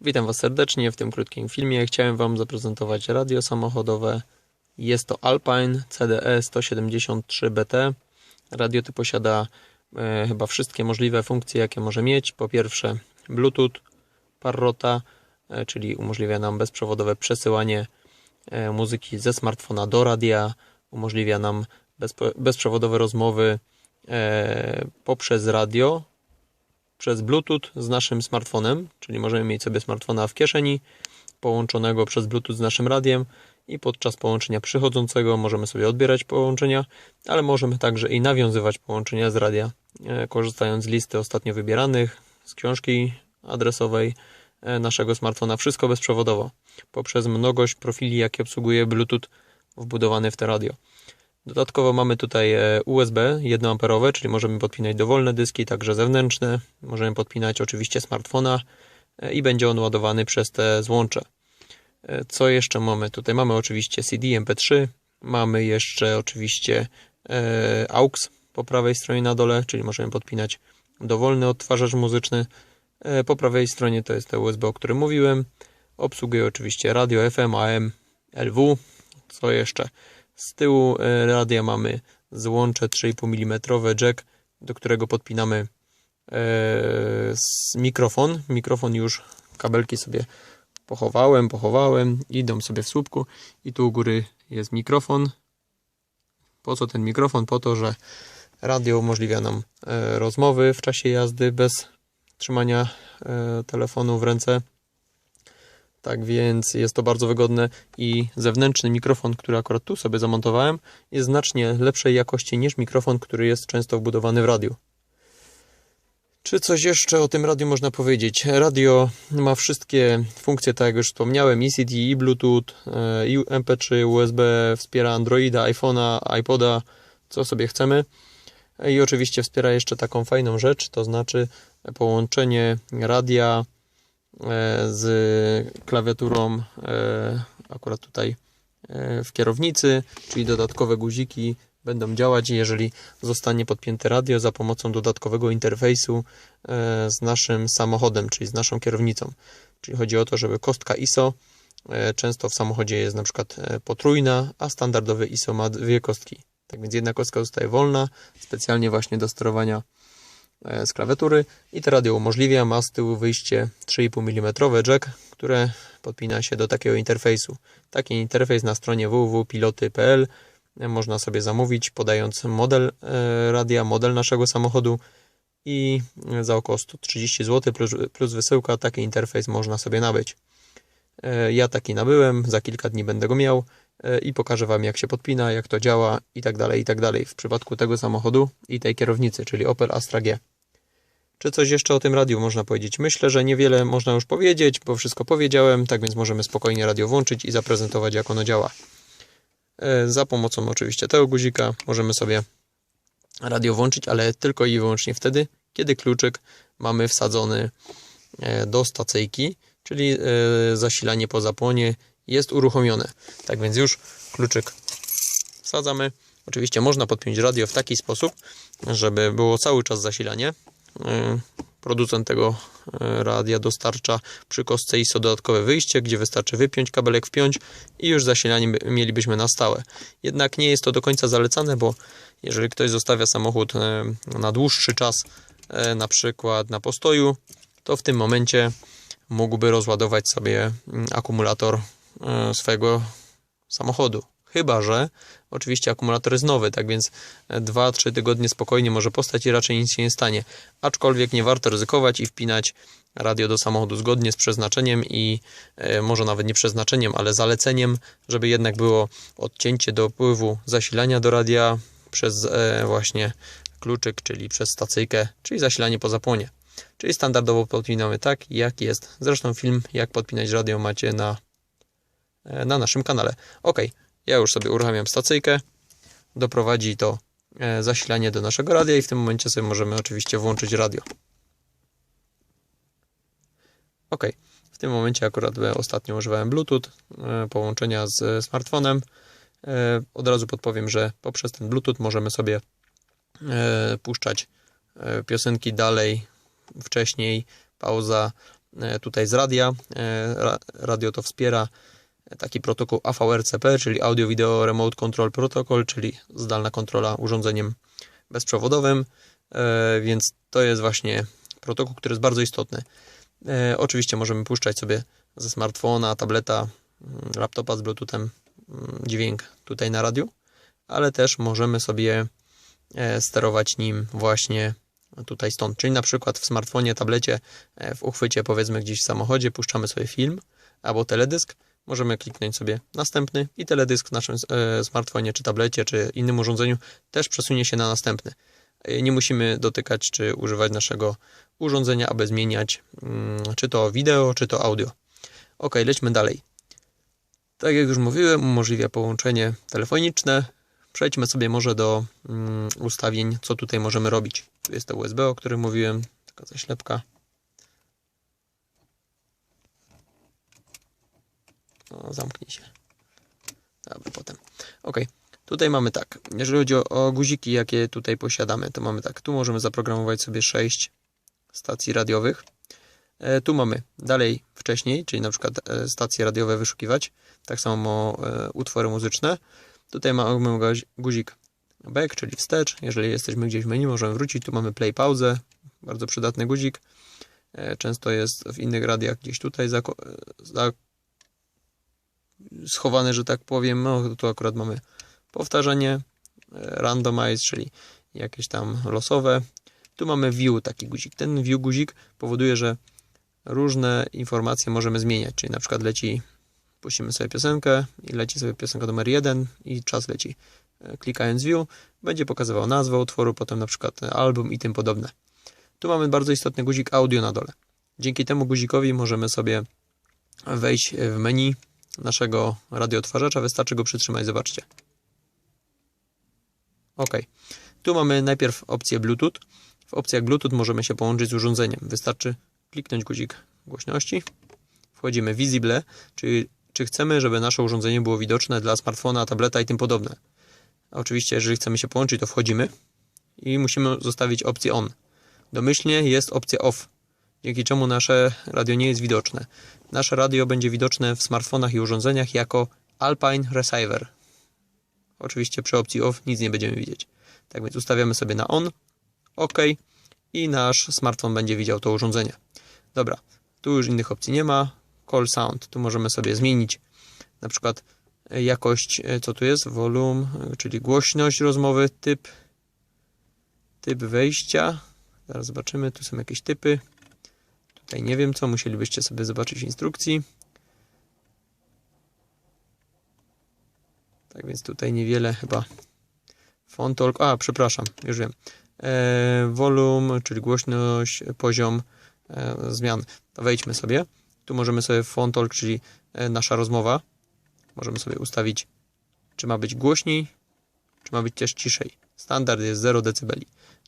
Witam Was serdecznie w tym krótkim filmie. Chciałem Wam zaprezentować radio samochodowe. Jest to Alpine CDE 173BT. Radio to posiada e, chyba wszystkie możliwe funkcje, jakie może mieć. Po pierwsze Bluetooth, parrota, e, czyli umożliwia nam bezprzewodowe przesyłanie e, muzyki ze smartfona do radia. Umożliwia nam bezprzewodowe rozmowy e, poprzez radio przez Bluetooth z naszym smartfonem, czyli możemy mieć sobie smartfona w kieszeni, połączonego przez Bluetooth z naszym radiem i podczas połączenia przychodzącego możemy sobie odbierać połączenia, ale możemy także i nawiązywać połączenia z radia, e, korzystając z listy ostatnio wybieranych, z książki adresowej e, naszego smartfona, wszystko bezprzewodowo, poprzez mnogość profili, jakie obsługuje Bluetooth wbudowany w te radio. Dodatkowo mamy tutaj e, USB 1A, czyli możemy podpinać dowolne dyski, także zewnętrzne. Możemy podpinać oczywiście smartfona e, i będzie on ładowany przez te złącze. E, Co jeszcze mamy? Tutaj mamy oczywiście CD, MP3, mamy jeszcze oczywiście AUX po prawej stronie na dole, czyli możemy podpinać dowolny odtwarzacz muzyczny. Po prawej stronie to jest te USB, o którym mówiłem. Obsługuje oczywiście radio FM, AM, LW. Co jeszcze? Z tyłu e, radia mamy złącze 3,5 mm jack, do którego podpinamy e, mikrofon. Mikrofon już kabelki sobie pochowałem, pochowałem, idą sobie w słupku i tu u góry jest mikrofon. Po co ten mikrofon? Po to, że radio umożliwia nam e, rozmowy w czasie jazdy bez trzymania telefonu w ręce. Tak więc jest to bardzo wygodne i zewnętrzny mikrofon, który akurat tu sobie zamontowałem, jest znacznie lepszej jakości niż mikrofon, który jest często wbudowany w radiu. Czy coś jeszcze o tym radiu można powiedzieć? Radio ma wszystkie funkcje, tak jak już wspomniałem, ECD, i Bluetooth, e, i MP3, USB, wspiera Androida, iPhone'a, iPoda, co sobie chcemy. I oczywiście wspiera jeszcze taką fajną rzecz, to znaczy połączenie radia e, z klawiaturą e, akurat tutaj e, w kierownicy, czyli dodatkowe guziki będą działać, jeżeli zostanie podpięte radio za pomocą dodatkowego interfejsu e, z naszym samochodem, czyli z naszą kierownicą. Czyli chodzi o to, żeby kostka ISO e, często w samochodzie jest na przykład e, potrójna, a standardowy ISO ma dwie kostki. Tak więc jedna kostka zostaje wolna, specjalnie właśnie do sterowania e, z klawiatury i to radio umożliwia, ma z tyłu wyjście 3,5 mm jack, które podpina się do takiego interfejsu. Taki interfejs na stronie www.piloty.pl można sobie zamówić, podając model e, radia, model naszego samochodu i za około 130 zł plus, plus wysyłka taki interfejs można sobie nabyć. E, Ja taki nabyłem, za kilka dni będę go miał e, i pokażę Wam jak się podpina, jak to działa i tak dalej, i tak dalej w przypadku tego samochodu i tej kierownicy, czyli Opel Astra G. Czy coś jeszcze o tym radiu można powiedzieć? Myślę, że niewiele można już powiedzieć, bo wszystko powiedziałem, tak więc możemy spokojnie radio włączyć i zaprezentować jak ono działa. E, Za pomocą oczywiście tego guzika możemy sobie radio włączyć, ale tylko i wyłącznie wtedy, kiedy kluczyk mamy wsadzony e, do stacyjki, czyli e, zasilanie po zapłonie jest uruchomione. Tak więc już kluczyk wsadzamy. Oczywiście można podpiąć radio w taki sposób, żeby było cały czas zasilanie. E, Producent tego e, radia dostarcza przy kostce ISO dodatkowe wyjście, gdzie wystarczy wypiąć kabelek, wpiąć i już zasilanie by- mielibyśmy na stałe. Jednak nie jest to do końca zalecane, bo jeżeli ktoś zostawia samochód e, na dłuższy czas, na przykład na postoju, to w tym momencie mógłby rozładować sobie mm, akumulator swojego samochodu. Chyba, że oczywiście akumulator jest nowy, tak więc 2-3 tygodnie spokojnie może postać i raczej nic się nie stanie. Aczkolwiek nie warto ryzykować i wpinać radio do samochodu zgodnie z przeznaczeniem i e, może nawet nie przeznaczeniem, ale zaleceniem, żeby jednak było odcięcie dopływu zasilania do radia przez e, właśnie kluczyk, czyli przez stacyjkę, czyli zasilanie po zapłonie. Czyli standardowo podpinamy tak, jak jest. Zresztą film, jak podpinać radio macie na, e, na naszym kanale. Ok, ja już sobie uruchamiam stacyjkę. Doprowadzi to e, zasilanie do naszego radia i w tym momencie sobie możemy oczywiście włączyć radio. Ok, w tym momencie akurat ostatnio używałem Bluetooth, e, połączenia z smartfonem. E, Od razu podpowiem, że poprzez ten Bluetooth możemy sobie puszczać piosenki dalej, wcześniej, pauza, tutaj z radia. Ra- Radio to wspiera taki protokół AVRCP, czyli Audio Video Remote Control Protocol, czyli zdalna kontrola urządzeniem bezprzewodowym, e, więc to jest właśnie protokół, który jest bardzo istotny. E, Oczywiście możemy puszczać sobie ze smartfona, tableta, mm, laptopa z Bluetoothem mm, dźwięk tutaj na radiu, ale też możemy sobie e, sterować nim właśnie tutaj stąd. Czyli na przykład w smartfonie, tablecie, w uchwycie powiedzmy gdzieś w samochodzie puszczamy sobie film albo teledysk, możemy kliknąć sobie następny i teledysk w naszym e, smartfonie, czy tablecie, czy innym urządzeniu też przesunie się na następny. E, Nie musimy dotykać czy używać naszego urządzenia, aby zmieniać mm, czy to wideo, czy to audio. Ok, lećmy dalej. Tak jak już mówiłem, umożliwia połączenie telefoniczne. Przejdźmy sobie może do mm, ustawień, co tutaj możemy robić. Tu jest to USB, o którym mówiłem, taka zaślepka. O, zamknij się. Dobra, potem. Ok, tutaj mamy tak. Jeżeli chodzi o, o guziki, jakie tutaj posiadamy, to mamy tak. Tu możemy zaprogramować sobie 6 stacji radiowych. E, tu mamy dalej wcześniej, czyli na przykład e, stacje radiowe wyszukiwać. Tak samo e, utwory muzyczne. Tutaj mamy guzi- guzik back, czyli wstecz. Jeżeli jesteśmy gdzieś w menu, możemy wrócić. Tu mamy play, pauzę. Bardzo przydatny guzik. E, Często jest w innych radiach gdzieś tutaj e, schowany, że tak powiem. No, tu akurat mamy powtarzanie, e, randomize, czyli jakieś tam losowe. Tu mamy view, taki guzik. Ten view guzik powoduje, że różne informacje możemy zmieniać, czyli na przykład leci, puścimy sobie piosenkę i leci sobie piosenka numer 1 i czas leci. E, Klikając view będzie pokazywał nazwę utworu, potem na przykład album i tym podobne. Tu mamy bardzo istotny guzik audio na dole. Dzięki temu guzikowi możemy sobie wejść w menu naszego radioodtwarzacza. Wystarczy go przytrzymać, zobaczcie. OK. Tu mamy najpierw opcję Bluetooth. W opcjach Bluetooth możemy się połączyć z urządzeniem. Wystarczy kliknąć guzik głośności. Wchodzimy Visible, czyli czy chcemy, żeby nasze urządzenie było widoczne dla smartfona, tableta i tym podobne. Oczywiście, jeżeli chcemy się połączyć, to wchodzimy i musimy zostawić opcję on. Domyślnie jest opcja off, dzięki czemu nasze radio nie jest widoczne. Nasze radio będzie widoczne w smartfonach i urządzeniach jako Alpine Receiver. Oczywiście przy opcji off nic nie będziemy widzieć. Tak więc ustawiamy sobie na on, OK i nasz smartfon będzie widział to urządzenie. Dobra, tu już innych opcji nie ma. Call sound, tu możemy sobie zmienić na przykład e, jakość, e, co tu jest, volum, e, czyli głośność rozmowy, typ, typ wejścia. Zaraz zobaczymy, tu są jakieś typy. Tutaj nie wiem co, musielibyście sobie zobaczyć instrukcji. Tak więc tutaj niewiele chyba. Font talk, a przepraszam, już wiem. E, volum, czyli głośność, poziom e, zmian. To wejdźmy sobie. Tu możemy sobie font talk, czyli e, nasza rozmowa. Możemy sobie ustawić, czy ma być głośniej, czy ma być też ciszej. Standard jest 0 dB,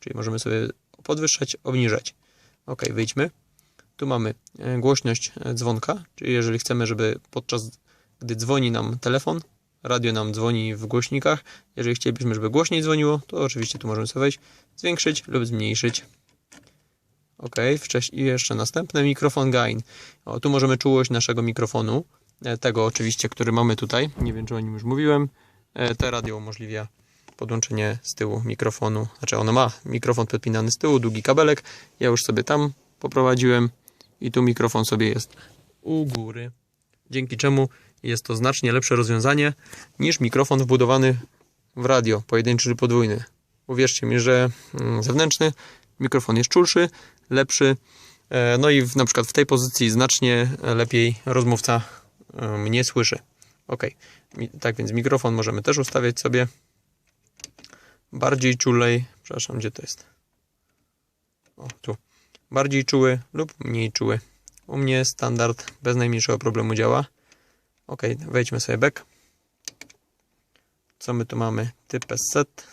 czyli możemy sobie podwyższać, obniżać. Ok, wyjdźmy. Tu mamy e, głośność e, dzwonka, czyli jeżeli chcemy, żeby podczas gdy dzwoni nam telefon, radio nam dzwoni w głośnikach. Jeżeli chcielibyśmy, żeby głośniej dzwoniło, to oczywiście tu możemy sobie wejść, zwiększyć lub zmniejszyć. Ok, wcześniej jeszcze następne mikrofon gain. O, tu możemy czułość naszego mikrofonu, e, tego oczywiście, który mamy tutaj. Nie wiem, czy o nim już mówiłem. Te radio umożliwia podłączenie z tyłu mikrofonu. Znaczy ono ma mikrofon podpinany z tyłu, długi kabelek. Ja już sobie tam poprowadziłem i tu mikrofon sobie jest u góry. Dzięki czemu jest to znacznie lepsze rozwiązanie niż mikrofon wbudowany w radio, pojedynczy czy podwójny. Uwierzcie mi, że mm, zewnętrzny mikrofon jest czulszy, lepszy, e, no i w, na przykład w tej pozycji znacznie lepiej rozmówca e, mnie słyszy. Ok, tak więc mikrofon możemy też ustawiać sobie bardziej czulej, przepraszam, gdzie to jest? O, tu. Bardziej czuły lub mniej czuły. U mnie standard bez najmniejszego problemu działa. Ok, wejdźmy sobie back. Co my tu mamy? Typ set.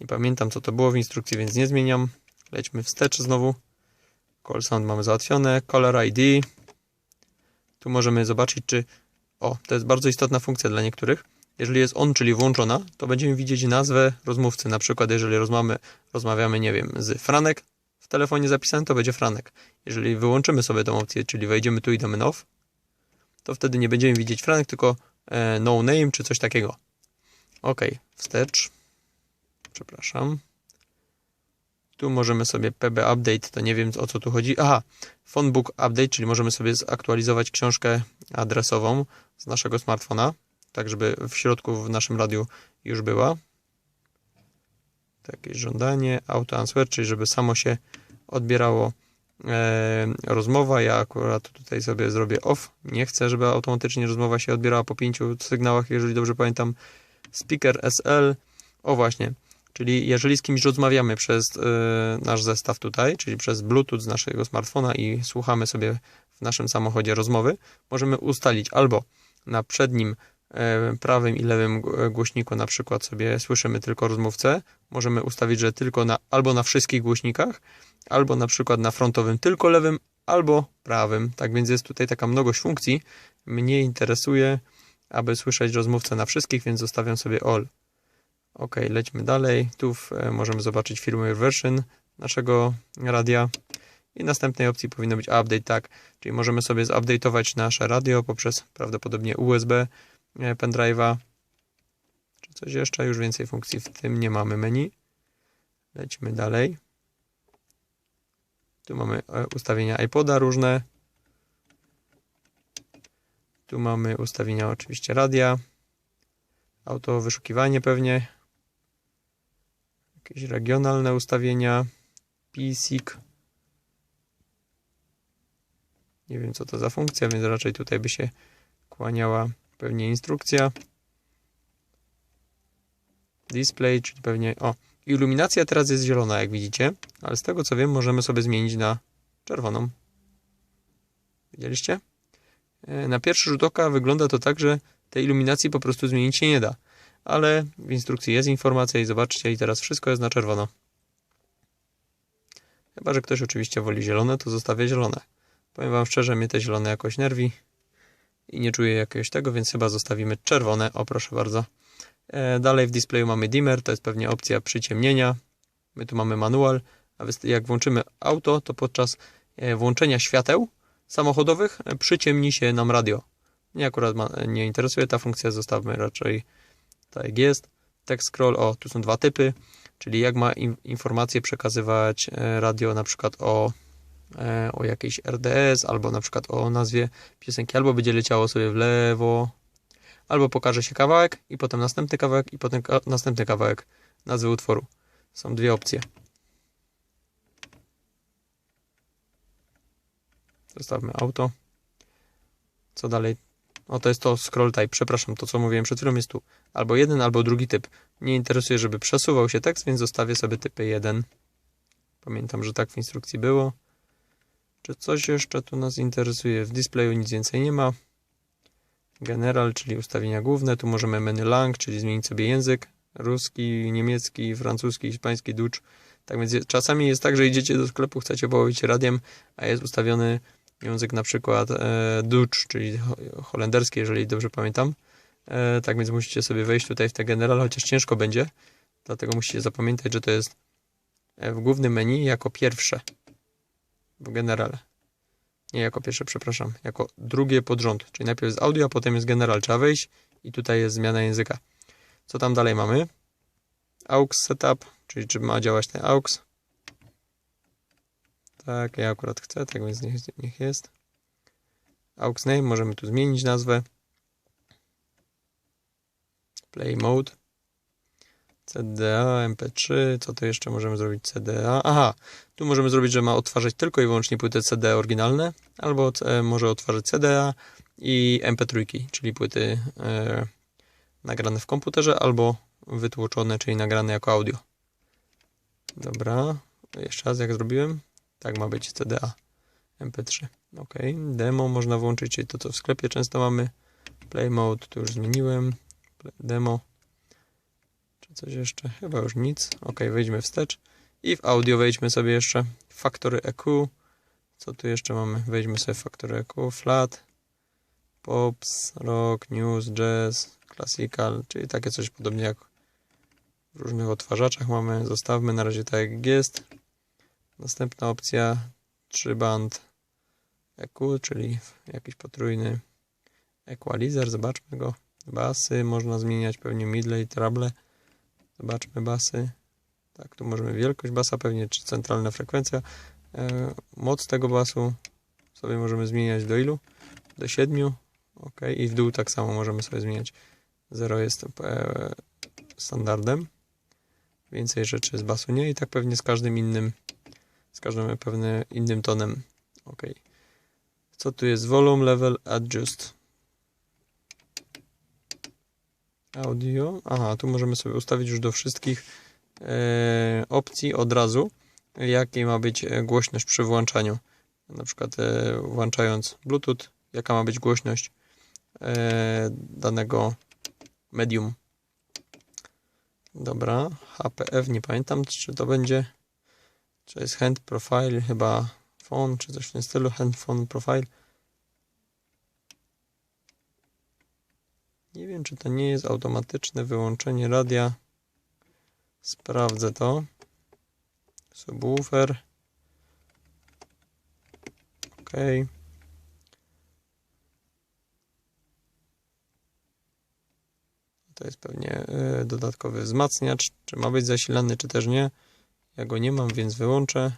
Nie pamiętam co to było w instrukcji, więc nie zmieniam. Lećmy wstecz znowu. Call sound mamy załatwione. Color ID. Tu możemy zobaczyć, czy. O, to jest bardzo istotna funkcja dla niektórych. Jeżeli jest on, czyli włączona, to będziemy widzieć nazwę rozmówcy. Na przykład, jeżeli rozmawiamy, rozmawiamy nie wiem, z Franek, w telefonie zapisane, to będzie Franek. Jeżeli wyłączymy sobie tą opcję, czyli wejdziemy tu i damy off, to wtedy nie będziemy widzieć Franek, tylko e, no name czy coś takiego. Ok, wstecz. Przepraszam. Tu możemy sobie PB Update, to nie wiem o co tu chodzi. Aha, Phonebook Update, czyli możemy sobie zaktualizować książkę adresową z naszego smartfona, tak żeby w środku w naszym radiu już była. Takie żądanie, auto answer, czyli żeby samo się odbierało e, rozmowa. Ja akurat tutaj sobie zrobię off. Nie chcę, żeby automatycznie rozmowa się odbierała po pięciu sygnałach, jeżeli dobrze pamiętam. Speaker SL. O właśnie, czyli jeżeli z kimś rozmawiamy przez y, nasz zestaw tutaj, czyli przez Bluetooth z naszego smartfona i słuchamy sobie w naszym samochodzie rozmowy, możemy ustalić albo na przednim e, prawym i lewym g- głośniku na przykład sobie słyszymy tylko rozmówcę, możemy ustawić, że tylko na, albo na wszystkich głośnikach, albo na przykład na frontowym tylko lewym, albo prawym. Tak więc jest tutaj taka mnogość funkcji. Mnie interesuje, aby słyszeć rozmówcę na wszystkich, więc zostawiam sobie all. Ok, lećmy dalej. Tu e, możemy zobaczyć firmware version naszego radia. I następnej opcji powinno być update, tak. Czyli możemy sobie zupdate'ować nasze radio poprzez prawdopodobnie USB e, pendrive'a. Czy coś jeszcze? Już więcej funkcji w tym nie mamy menu. Lećmy dalej. Tu mamy e, ustawienia iPoda różne. Tu mamy ustawienia oczywiście radia. Auto wyszukiwanie pewnie. Jakieś regionalne ustawienia. PSIC. Nie wiem co to za funkcja, więc raczej tutaj by się kłaniała pewnie instrukcja. Display, czyli pewnie. O, iluminacja teraz jest zielona, jak widzicie, ale z tego co wiem, możemy sobie zmienić na czerwoną. Widzieliście? E, Na pierwszy rzut oka wygląda to tak, że tej iluminacji po prostu zmienić się nie da. Ale w instrukcji jest informacja i zobaczcie, i teraz wszystko jest na czerwono. Chyba, że ktoś oczywiście woli zielone, to zostawię zielone. Powiem Wam szczerze, mnie te zielone jakoś nerwi i nie czuję jakiegoś tego, więc chyba zostawimy czerwone. O, proszę bardzo. E, dalej w displayu mamy dimmer, to jest pewnie opcja przyciemnienia. My tu mamy manual, a jak włączymy auto, to podczas e, włączenia świateł samochodowych e, przyciemni się nam radio. Mnie akurat ma, nie interesuje ta funkcja, zostawmy raczej tak jak jest. Text scroll, o, tu są dwa typy, czyli jak ma in, informacje przekazywać radio na przykład o, o jakiejś RDS, albo na przykład o nazwie piosenki, albo będzie leciało sobie w lewo, albo pokaże się kawałek i potem następny kawałek i potem ka- następny kawałek nazwy utworu. Są dwie opcje. Zostawmy auto. Co dalej? O, to jest to scroll type. Przepraszam, to co mówiłem przed chwilą jest tu. Albo jeden, albo drugi typ. Nie interesuje, żeby przesuwał się tekst, więc zostawię sobie typy 1. Pamiętam, że tak w instrukcji było. Czy coś jeszcze tu nas interesuje? W displayu nic więcej nie ma. General, czyli ustawienia główne. Tu możemy menu lang, czyli zmienić sobie język. Ruski, niemiecki, francuski, hiszpański, ducz. Tak więc je- czasami jest tak, że idziecie do sklepu, chcecie połowić radiem, a jest ustawiony język na przykład e, Dutch, czyli ho- holenderski, jeżeli dobrze pamiętam. E, tak więc musicie sobie wejść tutaj w te general, chociaż ciężko będzie. Dlatego musicie zapamiętać, że to jest e, w głównym menu jako pierwsze w generale. Nie jako pierwsze, przepraszam, jako drugie pod rząd. Czyli najpierw jest audio, a potem jest general. Trzeba wejść i tutaj jest zmiana języka. Co tam dalej mamy? AUX setup, czyli czy ma działać ten AUX. Tak, ja akurat chcę, tak więc niech, niech jest. AUX name, możemy tu zmienić nazwę. Play mode. CDA, MP3, co tu jeszcze możemy zrobić? CDA. Aha, tu możemy zrobić, że ma odtwarzać tylko i wyłącznie płyty CD oryginalne, albo e, może odtwarzać CDA i MP3, czyli płyty e, nagrane w komputerze, albo wytłoczone, czyli nagrane jako audio. Dobra, jeszcze raz jak zrobiłem. Tak ma być CDA MP3. Ok, demo można włączyć, czyli to co w sklepie często mamy. Play mode, tu już zmieniłem. Demo. Coś jeszcze? Chyba już nic. Ok, wejdźmy wstecz. I w audio wejdźmy sobie jeszcze. Factory EQ. Co tu jeszcze mamy? Wejdźmy sobie w Factory EQ. Flat. Pops, rock, news, jazz, classical, czyli takie coś podobnie jak w różnych odtwarzaczach mamy. Zostawmy na razie tak jak jest. Następna opcja 3 band EQ, czyli jakiś potrójny equalizer. Zobaczmy go. Basy można zmieniać pewnie midle i treble. Zobaczmy basy. Tak, tu możemy wielkość basa pewnie, czy centralna frekwencja. E, moc tego basu sobie możemy zmieniać do ilu? Do 7. Ok, i w dół tak samo możemy sobie zmieniać. 0 jest e, standardem. Więcej rzeczy z basu nie i tak pewnie z każdym innym, z każdym pewnym innym tonem. Ok. Co tu jest? Volume level adjust. Audio. Aha, tu możemy sobie ustawić już do wszystkich e, opcji od razu, jakiej ma być e, głośność przy włączaniu. Na przykład e, włączając Bluetooth, jaka ma być głośność e, danego medium. Dobra, HPF, nie pamiętam, czy to będzie, czy jest hand profile, chyba phone, czy coś w tym stylu, hand phone profile. Nie wiem, czy to nie jest automatyczne wyłączenie radia. Sprawdzę to. Subwoofer. OK. To jest pewnie y, dodatkowy wzmacniacz. Czy ma być zasilany, czy też nie. Ja go nie mam, więc wyłączę.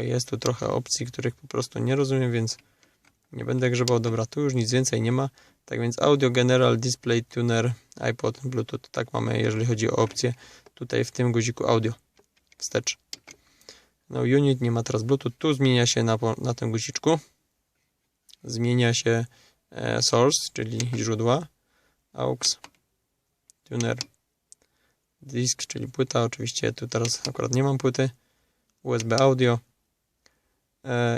Ok, jest tu trochę opcji, których po prostu nie rozumiem, więc nie będę grzebał. Dobra, tu już nic więcej nie ma. Tak więc Audio General Display Tuner iPod Bluetooth. Tak mamy, jeżeli chodzi o opcje. Tutaj w tym guziku audio. Wstecz. No unit nie ma teraz Bluetooth. Tu zmienia się na, na tym guziczku. Zmienia się e, source, czyli źródła. AUX. Tuner. Disk, czyli płyta. Oczywiście tu teraz akurat nie mam płyty. USB audio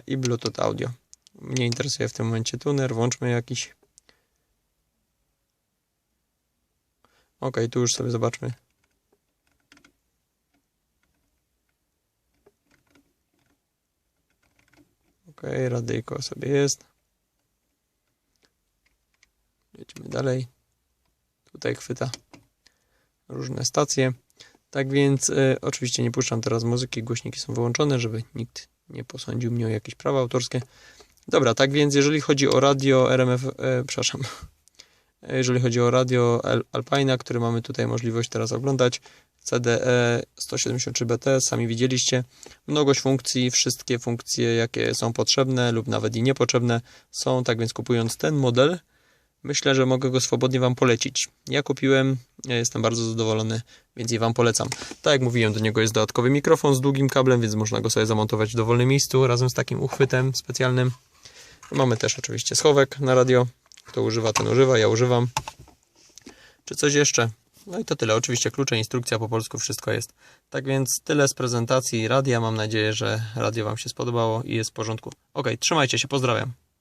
i Bluetooth audio. Mnie interesuje w tym momencie tuner. Włączmy jakiś. Ok, tu już sobie zobaczmy. Ok, radyjko sobie jest. Jedźmy dalej. Tutaj chwyta różne stacje. Tak więc y, oczywiście nie puszczam teraz muzyki, głośniki są wyłączone, żeby nikt nie posądził mnie o jakieś prawa autorskie. Dobra, tak więc jeżeli chodzi o radio RMF, e, przepraszam, jeżeli chodzi o radio Alpina, który mamy tutaj możliwość teraz oglądać, CDE 173BT, sami widzieliście, mnogość funkcji, wszystkie funkcje jakie są potrzebne lub nawet i niepotrzebne są, tak więc kupując ten model, myślę, że mogę go swobodnie Wam polecić. Ja kupiłem, ja jestem bardzo zadowolony, więc je Wam polecam. Tak jak mówiłem, do niego jest dodatkowy mikrofon z długim kablem, więc można go sobie zamontować w dowolnym miejscu razem z takim uchwytem specjalnym. Mamy też oczywiście schowek na radio. Kto używa, ten używa, ja używam. Czy coś jeszcze? No i to tyle. Oczywiście klucze, instrukcja po polsku, wszystko jest. Tak więc tyle z prezentacji radia. Mam nadzieję, że radio Wam się spodobało i jest w porządku. Ok, trzymajcie się, pozdrawiam.